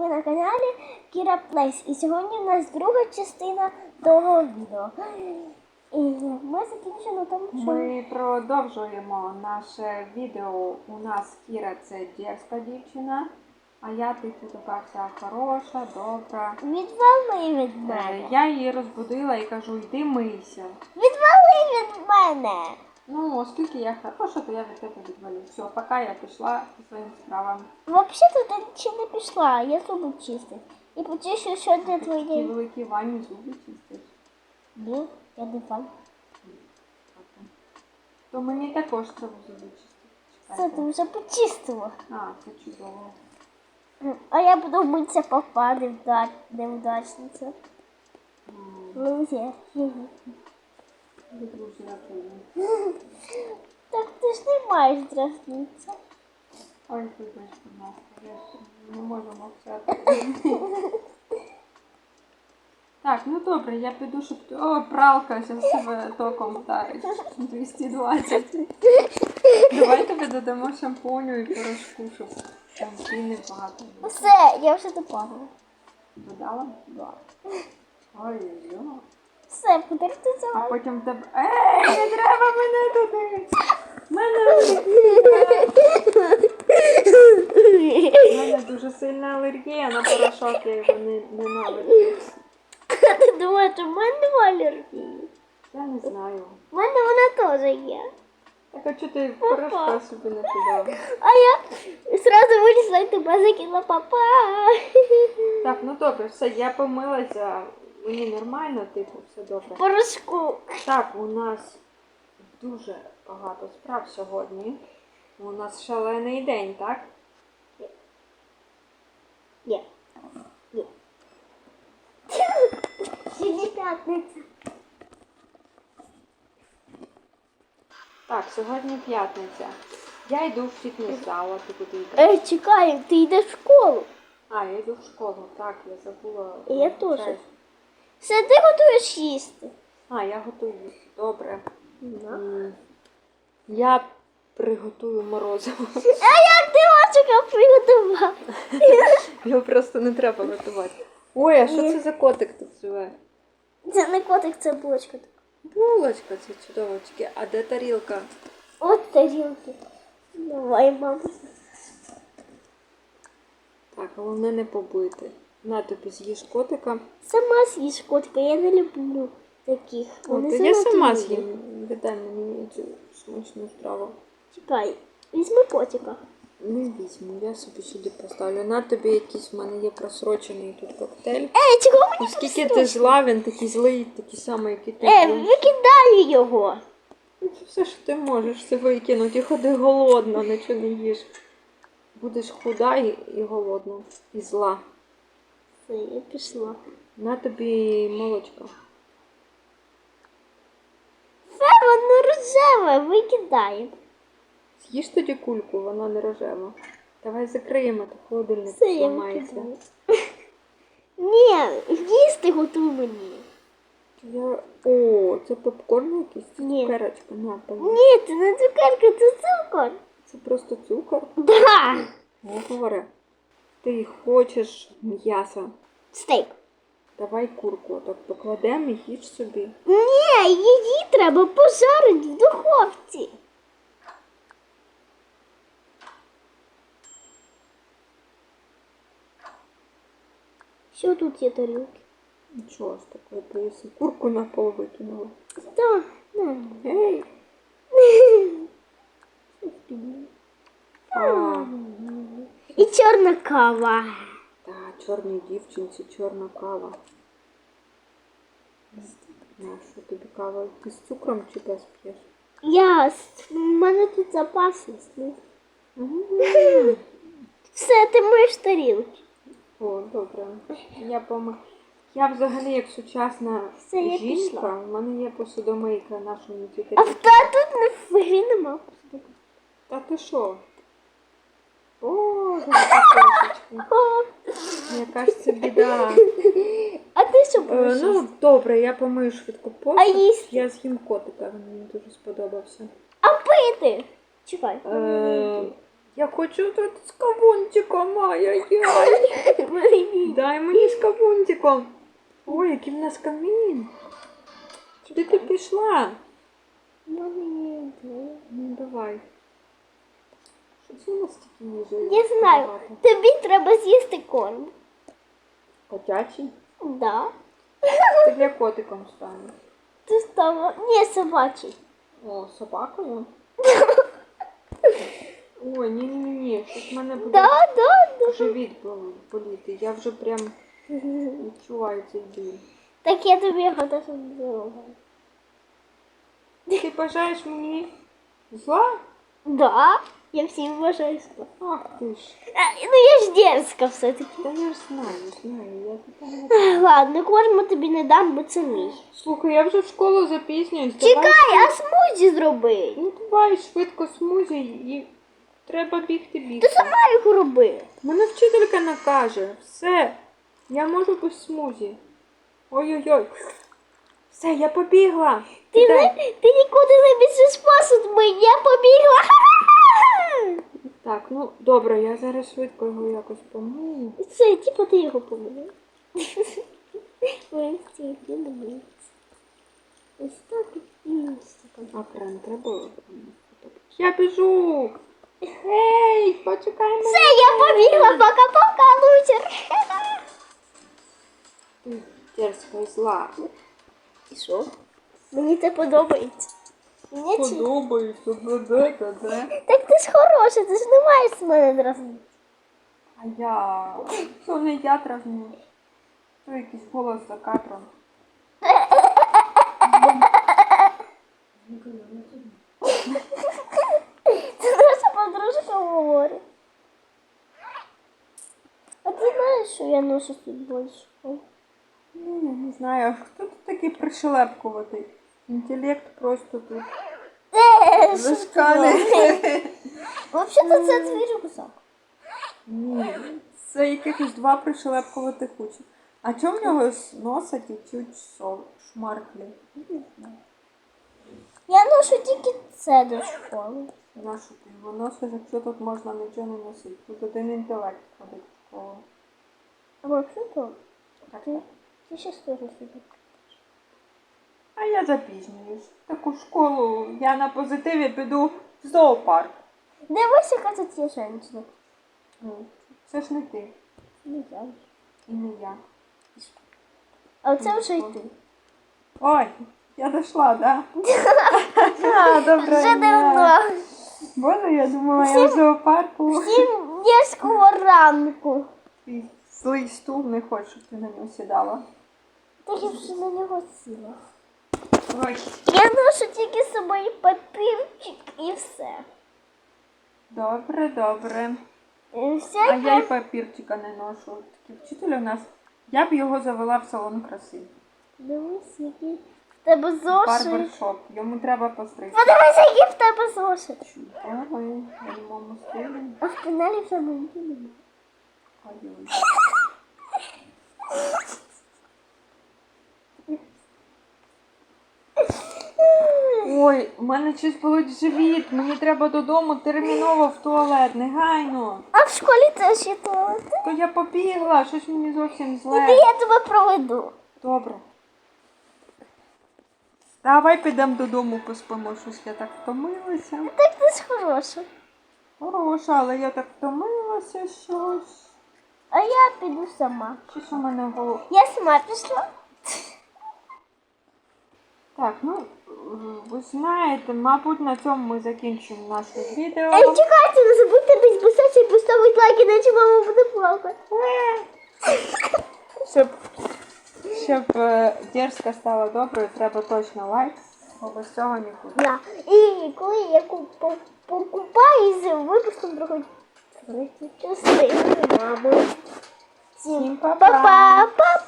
Ви на каналі Кіра Плейс. І сьогодні в нас друга частина того відео. І ми закінчили тому, що Ми продовжуємо наше відео. У нас Кіра це дівська дівчина, а я типу така вся хороша, добра. відвали від Е, мене. Я її розбудила і кажу, йди мийся. Відвали від мене. Ну, оскільки я хороша, то я від тебе відвалю. Все, поки я пішла по своїм справам. Взагалі ти ще не пішла, я зуби чистив. І почищу сьогодні Такі твої. великі ванні зуби чистиш. Ні, я не фан. То мені також треба зуби чистити. Це Чекайте. ти вже почистила. А, це чудово. А я буду митися папа, невда- невдачниця. М, Лузя. Так ти ж не маєш дражнитися. Ой, вибач, будь ласка, я ж не можу мовчати. Так, ну добре, я піду, щоб... ти- О, пралка, зараз себе током вдарить. 220. Давай тобі додамо шампуню і порошку, щоб там піни багато було. Все, я вже допомогла. Додала? Да. Ой-ой-ой. Все, подаруйте А цього. потім в тебе... Ей, не треба мене туди! Мене... У мене дуже сильна алергія на порошок, я його не ненавиджу. Ти думаєш, у мене алергії? Я не знаю. У мене вона теж є. Так а чого ти порошка собі не кидав? А я сразу вилізла і тебе закинула папа. Так, ну добре, все, я помилася. Мені нормально, типу, все добре. Порошку. Так, у нас дуже багато справ сьогодні. У нас шалений день, так? Ні. Ні. Сьогодні п'ятниця. Так, сьогодні п'ятниця. Я йду в фітнес-зал, а ти куди йдеш? Ей, чекай, ти йдеш в школу. А, я йду в школу, так, я забула. Я теж. Все, ти готуєш їсти. А, я готую їсти. Добре. М, Я приготую морозиво. А як ти очика приготував? Його просто не треба готувати. Ой, а що це за котик тут живе? Це не котик, це булочка. Булочка, це чудовочки. А де тарілка? От тарілки. Давай, мама. Так, головне не побити. На тобі з'їж котика. Сама з'їж котика, я не люблю таких. О, то я сама з'їм. Віддай мені цю смачну страву. Чекай, візьми котика. Не візьму, я собі сюди поставлю. На тобі якийсь в мене є просрочений тут коктейль. Ей, чого мені Оскільки ти зла, він такий злий, такий самий, який ти. Ей, був. викидай його. Ну, Це все, що ти можеш, це викинути. І ходи голодна, нічого не їж. Будеш худа і, і голодна, і зла. Все, я пішла. На тобі молочко. Це воно рожеве, викидай. З'їж тоді кульку, вона не рожева. Давай закриємо, то холодильник Все, я зламається. викидаю. Ні, їсти готуй мені. Я... О, це попкорн якийсь? Це Ні. цукерочка, на, пойди. Ні, це не цукерка, це цукор. Це просто цукор. Да. О, говори. Ти хочеш м'яса. Стейк. Давай курку, так покладемо і їж собі. Ні, її треба пожарити в духовці. Що тут є тарілки? Нічого ж такого, поїси. Курку на пол викинула. Так, на. Ей! А, І чорна кава. та, чорній дівчинці чорна кава. На, що тобі кава? Ти з цукром чи без п'єш? Я, в мене тут запас є. Мгм. Все, ти миєш тарілки. О, добре. Я поми... Я взагалі як сучасна Все, я жінка, в мене є посудомийка не тільки. А в та тут не в грі нема. Та ти що? О, Яка ж це біда. А ти що Е, будеш? ну, добре, я помию швидко А посуд. їсти? Я з'їм котика, він мені дуже сподобався. А пити? Чекай. Е, Я хочу тут з кавунчиком, ай-яй-яй. Дай мені з кавунчиком. Ой, який в нас камін. Куди ти пішла? Ну давай. Що це у нас такі ніжі? Я знаю, тобі треба з'їсти корм. Котячий? Да. Ти для котиком стане. Ти стала. Ні, собачий. О, собакою? Ой, ні, ні, ні, ні. Щось в мене буде Да, да, да. живіт бол- боліти. Я вже прям відчуваю цей біль. Так я тобі його теж зробила. Ти бажаєш мені зла? Да, я всім вважаю. Ах ти ж. А, Ну я ж дерзка все-таки. Та я ж знаю, знаю. Я не... Ладно, корму тобі не дам, бо це мій. Слухай, я вже в школу запізнююсь. Чекай, а смузі зроби. ну давай швидко смузі і треба бігти Ти сама його роби. Мене вчителька накаже. Все. Я можу без смузі. Ой-ой-ой. Все, я побігла. Ти, не, ти нікуди не біжиш посуд мий, я побігла. Так, ну добре, я зараз швидко його якось помию. Це, типу, ти його помив. Ось ці, не. Ось так і ось так. А крем треба. Я біжу. Гей, почекай мене. Все, я побігла, пока-пока, лузер. Дерзка і зла. І що? Мені це подобається. Мені чи... Подобається, де. Так ти ж хороша, ти ж не маєш з мене дразнити. А я. То не я травню. То якийсь голос за кадром. Це наша подружка говорить. А ти знаєш, що я ношу футбольчику? Ну, не знаю, хто тут такий пришелепкуватий? Інтелект просто тут. Зашкалює. Взагалі-то це твій рюкзак. Ні, це якихось два пришелепкуватих учні. А чому в нього з носа тічуть шмарклі? Я ношу тільки це до школи. Нащо ти його носиш, якщо тут можна нічого не носити? Тут один інтелект ходить в школу. А взагалі-то Так, ти, ще теж собі. А я запізнююсь. Таку школу я на позитиві піду в зоопарк. Дивись, яка тут є жінка. Ну, Це ж не ти Не я. і не я. А оце вже й ти. Ой, я дійшла, да? А, добре. Вже давно. Боже, я думала, я в зоопарку. Всім дєрського ранку. Ти злий стул не хочеш, щоб ти на нього сідала. Так я вже на нього сіла. Ой. Я ношу тільки з собою папірчик і все. Добре, добре. І А я й папірчика не ношу. Такий вчитель у нас. Я б його завела в салон краси. Дивись, який в тебе зошит. Барбершоп. Йому треба постригти. Подивись, який в тебе зошит. Моєму стилі. А в пеналі вже мені немає. Ой, у мене щось болить живіт. Мені треба додому терміново в туалет, негайно. А в школі теж є туалет. То я побігла, щось мені зовсім Іди, зле. я тебе проведу. Добре. Давай підемо додому, поспимо, щось я так втомилася. Так ти ж хороша. Хороша, але я так втомилася щось. А я піду сама. Щось у мене голова. Я сама пішла. Так, ну ви знаєте, мабуть, на цьому ми закінчимо наше відео. Ей, чекайте, не забудьте підписатися і поставити лайк, іначе мама буде плакати. Щоб, щоб е, дерзка стала доброю, треба точно лайк, бо без цього нікуди. Да. І коли я куп- покупаю з випуском другої частини, мабуть. Всім па-па, па-па.